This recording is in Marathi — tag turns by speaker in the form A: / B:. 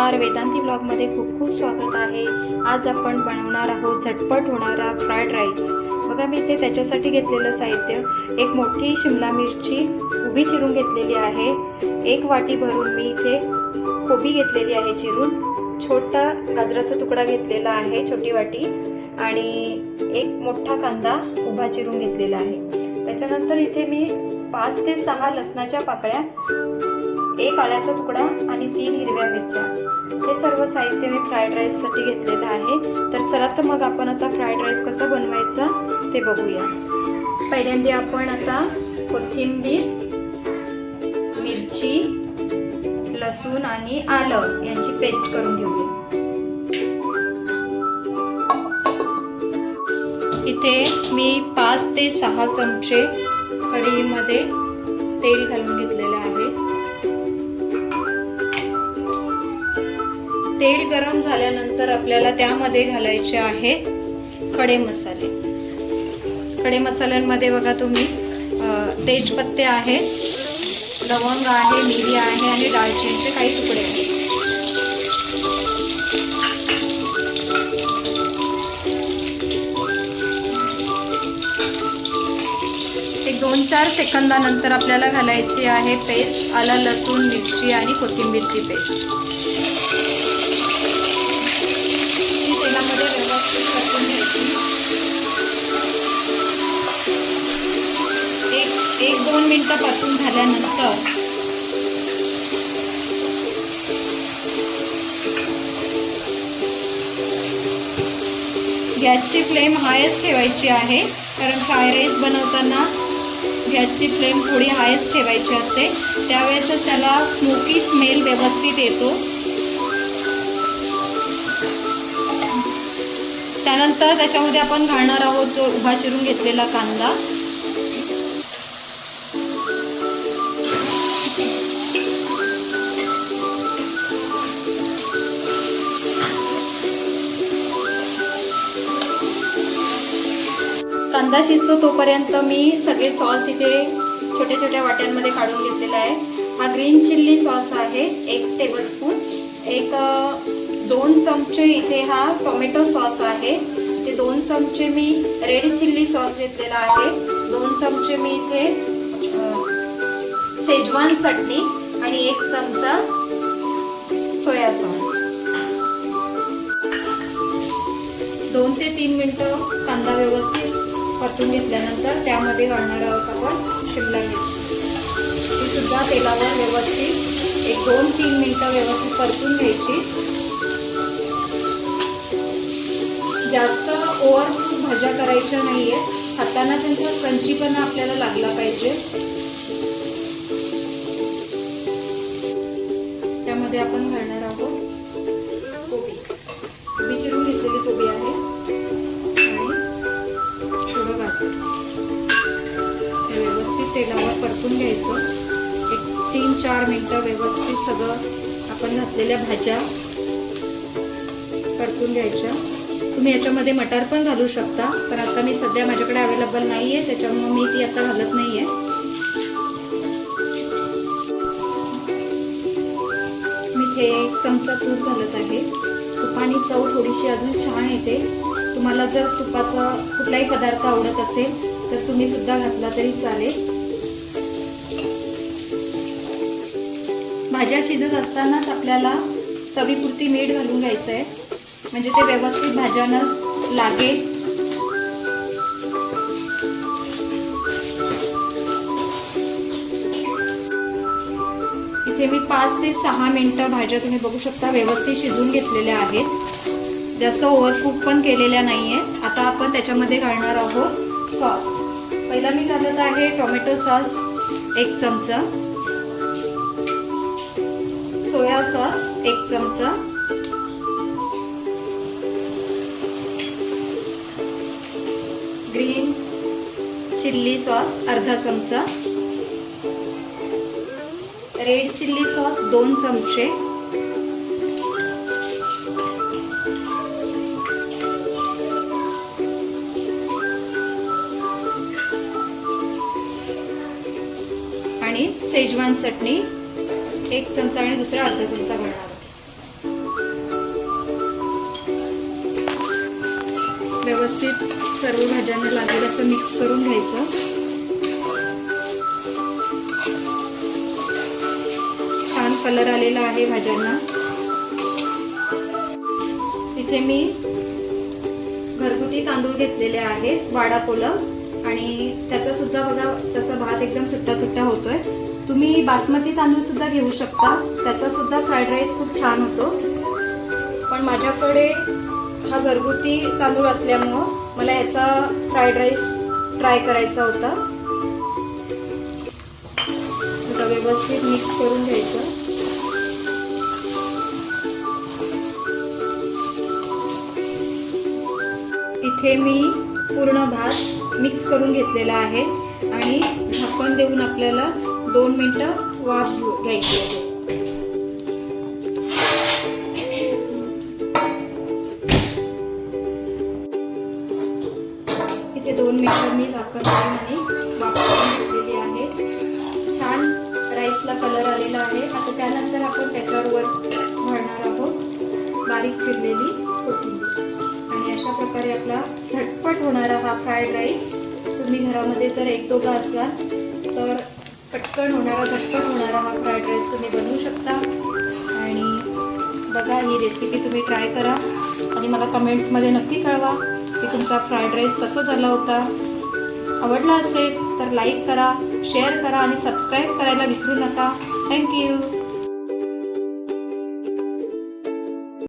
A: नमस्कार. वेदांती ब्लॉगमध्ये खूप खूप स्वागत आहे. आज आपण बनवणार आहोत झटपट होणारा फ्राईड राईस. बघा मी इथे त्याच्यासाठी घेतलेलं साहित्य. एक मोठी शिमला मिरची उभी चिरून घेतलेली आहे. एक वाटी भरून मी इथे कोबी घेतलेली आहे चिरून. छोटा गाजराचा तुकडा घेतलेला आहे छोटी वाटी. आणि एक मोठा कांदा उभा चिरून घेतलेला आहे. त्याच्यानंतर इथे मी पाच ते सहा लसणाच्या पाकळ्या एक आळ्याचा तुकडा आणि तीन हिरव्या मिरच्या. हे सर्व साहित्य मी फ्राईड राईससाठी घेतलेलं आहे. तर चला तर मग आपण आता फ्राईड राईस कसं बनवायचं ते बघूया. पहिल्यांदा आपण आता कोथिंबीर मिरची लसूण आणि आलं यांची पेस्ट करून घेऊया. इथे मी पाच ते सहा चमचे कढईमध्ये तेल घालून घेतलेलं आहे. तेल गरम झाल्यानंतर आपल्याला त्यामध्ये घालायचे आहेत खडे मसाले. खडे मसाल्यांमध्ये बघा तुम्ही तेजपत्ते आहे लवंग आहे मिरी आहे आणि दालचिनीचे काही तुकडे आहेत. चार सेकंदानंतर आपल्याला घालायची आहे पेस्ट आला लसूण मिरची आणि कोथिंबीरची पेस्ट. ती तेलामध्ये व्यवस्थित परतून घ्यायची. एक एक दोन मिनटं परतून झाल्यानंतर गॅसची फ्लेम हायच ठेवायची आहे कारण फ्राय राईस बनवताना गॅसची फ्लेम थोडी हायच ठेवायची असते. त्यावेळेसच त्याला स्मोकी स्मेल व्यवस्थित येतो. त्यानंतर त्याच्यामध्ये आपण घालणार आहोत जो उभा चिरून घेतलेला कांदा. कांदा शिजतो तोपर्यंत मी सगळे सॉस इथे छोट्या छोट्या वाट्यांमध्ये काढून घेतलेला आहे. हा ग्रीन चिल्ली सॉस आहे एक टेबलस्पून एक दोन चमचे इथे हा टोमॅटो सॉस आहे. ते दोन चमचे मी रेड चिल्ली सॉस घेतलेला आहे. दोन चमचे मी इथे सेजवान शेजवान चटणी आणि एक चमचा सोया सॉस. दोन ते तीन मिनटं कांदा व्यवस्थित परतून घेतल्यानंतर त्यामध्ये घालणार आहोत आपण शिमला मिरची. ती सुद्धा तेलावर व्यवस्थित एक दोन तीन मिनटं व्यवस्थित परतून घ्यायची. जास्त ओव्हर भाज्या करायच्या नाही आहेत हाताना त्यांचा क्रंचीपणा आपल्याला लागला पाहिजे. त्यामध्ये आपण घालणार तेलावर परतून घ्यायचं. एक तीन चार मिनटं व्यवस्थित सगळं आपण घातलेल्या भाज्या परतून घ्यायच्या. तुम्ही याच्यामध्ये मटार पण घालू शकता पण आता मी सध्या माझ्याकडे अवेलेबल नाही आहे त्याच्यामुळे मी ती आता घालत नाही आहे मी हे एक चमचा तूप घालत आहे. तुपाने चव थोडीशी अजून छान येते. तुम्हाला जर तुपाचा कुठलाही पदार्थ आवडत असेल तर तुम्ही सुद्धा घातला तरी चालेल. भाज्या शिजत असतानाच आपल्याला चवीपुरती मीठ घालून घ्यायचं आहे म्हणजे ते व्यवस्थित भाज्यांना लागेल. इथे मी पाच ते सहा मिनटं भाज्या तुम्ही बघू शकता व्यवस्थित शिजून घेतलेल्या आहेत. जास्त ओव्हरकूक पण केलेल्या नाही आहेत आता आपण त्याच्यामध्ये घालणार आहोत सॉस. पहिला मी घालत आहे टोमॅटो सॉस एक चमचा. सोया सॉस एक चमचा. ग्रीन चिल्ली सॉस अर्धा चमचा. रेड चिल्ली सॉस दोन चमचे. आणि सेजवान चटणी. एक चमचा आणि दुसरा अर्धा चमचा घालणार व्यवस्थित सर्व भाज्यांना लागेल असं मिक्स करून घ्यायचं. छान कलर आलेला आहे भाज्यांना. इथे मी घरगुती तांदूळ घेतलेले आहेत वाडा कोलम आणि त्याचा सुद्धा बघा तसा भात एकदम सुट्टा सुट्टा होतोय. तुम्ही बासमती तांदूळ सुद्धा घेऊ शकता. त्याचा सुद्धा फ्राईड राईस खूप छान होतो. पण माझ्याकडे हा घरगुती तांदूळ असल्यामुळं मला याचा फ्राईड राईस ट्राय करायचा होता. आता व्यवस्थित मिक्स करून घ्यायचं. इथे मी पूर्ण भात मिक्स करून घेतलेला आहे. आणि झाकण देऊन आपल्याला दोन मिनटं वाफ घेऊ- घ्यायची आहे. इथे दोन मिनटं मी झाकण देऊन आणि वाफ करून घेतलेली आहे. छान राईसला कलर आलेला आहे. आता त्यानंतर आपण त्याच्यावर घालणार आहोत बारीक चिरलेली कोथिंबीर. आणि अशा प्रकारे आपला झटपट होणारा हा फ्राईड राईस तुम्ही घरामध्ये जर एक दोघं असाल तर पटकन होणारा झटपट होणारा हा फ्राईड राईस तुम्ही बनवू शकता. आणि बघा ही रेसिपी तुम्ही ट्राय करा. आणि मला कमेंट्समध्ये नक्की कळवा की तुमचा फ्राईड राईस कसा झाला होता. आवडला असेल तर लाईक करा शेअर करा आणि सबस्क्राईब करायला विसरू नका. थँक्यू